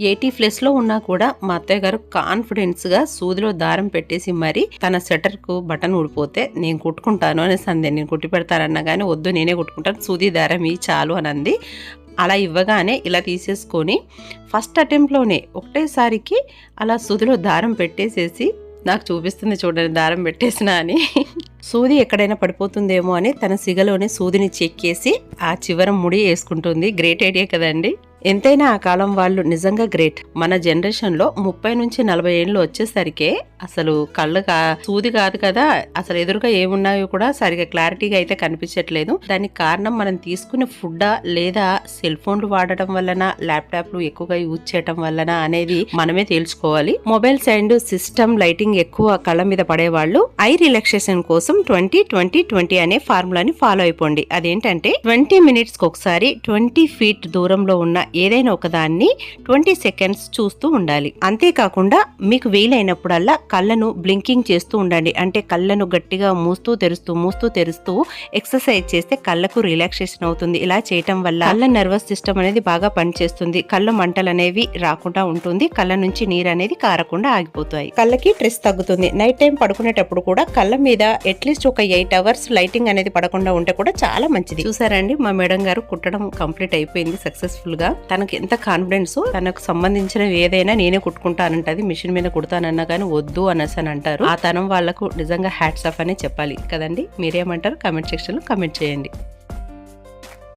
Eighty ప్లస్లో ఉన్నా కూడా మా అత్తయ్య గారు కాన్ఫిడెన్స్గా సూదిలో దారం పెట్టేసి మరి తన స్వెటర్కు బటన్ ఊడిపోతే నేను కుట్టుకుంటాను అనేసి అంది నేను కుట్టి పెడతానన్నా కానీ వద్దు నేనే కుట్టుకుంటాను సూది దారం ఇవి చాలు అని అంది. అలా ఇవ్వగానే ఇలా తీసేసుకొని ఫస్ట్ అటెంప్ట్లోనే ఒకటేసారికి అలా సూదిలో దారం పెట్టేసేసి నాకు చూపిస్తుంది చూడండి దారం పెట్టేసిన అని. సూది ఎక్కడైనా పడిపోతుందేమో అని తన సిగలోనే సూదిని చెక్కేసి ఆ చివర ముడి వేసుకుంటుంది. గ్రేట్ ఐడియా కదండి. ఎంతైనా ఆ కాలం వాళ్ళు నిజంగా గ్రేట్. మన జనరేషన్లో ముప్పై నుంచి నలభై ఏళ్ళు వచ్చేసరికే అసలు కళ్ళు కా సూది కాదు కదా. అసలు ఎదురుగా ఏమున్నాయో కూడా సరిగా క్లారిటీగా అయితే కనిపించట్లేదు. దానికి కారణం మనం తీసుకునే ఫుడ్డా లేదా సెల్ ఫోన్లు వాడటం వలన ల్యాప్టాప్లు ఎక్కువగా యూజ్ చేయటం వలన అనేది మనమే తేల్చుకోవాలి. మొబైల్స్ అండ్ సిస్టమ్ లైటింగ్ ఎక్కువ కళ్ళ మీద పడేవాళ్ళు ఐ రిలాక్సేషన్ కోసం ట్వంటీ ట్వంటీ ట్వంటీ అనే ఫార్ములాని ఫాలో అయిపోండి. అదేంటంటే ట్వంటీ మినిట్స్కి ఒకసారి ట్వంటీ ఫీట్ దూరంలో ఉన్న ఏదైనా ఒకదాన్ని ట్వంటీ సెకండ్స్ చూస్తూ ఉండాలి. అంతేకాకుండా మీకు వీలైనప్పుడల్లా కళ్ళను బ్లింకింగ్ చేస్తూ ఉండండి. అంటే కళ్ళను గట్టిగా మూస్తూ తెరుస్తూ మూస్తూ తెరుస్తూ ఎక్సర్సైజ్ చేస్తే కళ్ళకు రిలాక్సేషన్ అవుతుంది. ఇలా చేయటం వల్ల కళ్ళ నర్వస్ సిస్టమ్ అనేది బాగా పనిచేస్తుంది. కళ్ళ మంటలు అనేవి రాకుండా ఉంటుంది. కళ్ళ నుంచి నీరు అనేది కారకుండా ఆగిపోతాయి. కళ్ళకి స్ట్రెస్ తగ్గుతుంది. నైట్ టైం పడుకునేటప్పుడు కూడా కళ్ళ మీద అట్లీస్ట్ ఒక ఎయిట్ అవర్స్ లైటింగ్ అనేది పడకుండా ఉంటే కూడా చాలా మంచిది. చూసారండి? మా మేడం గారు కుట్టడం కంప్లీట్ అయిపోయింది సక్సెస్ఫుల్గా తనకి ఎంత కాన్ఫిడెన్స్ తనకు సంబంధించిన ఏదైనా నేనే కుట్టుకుంటానంటది మిషన్ మీద కుడతానన్నా కానీ వద్దు అనేసి అని అంటారు. ఆ తనం వాళ్ళకు నిజంగా హ్యాట్స్ ఆఫ్ అనే చెప్పాలి. కదండి? మీరేమంటారు? కమెంట్ సెక్షన్లో కమెంట్ చేయండి.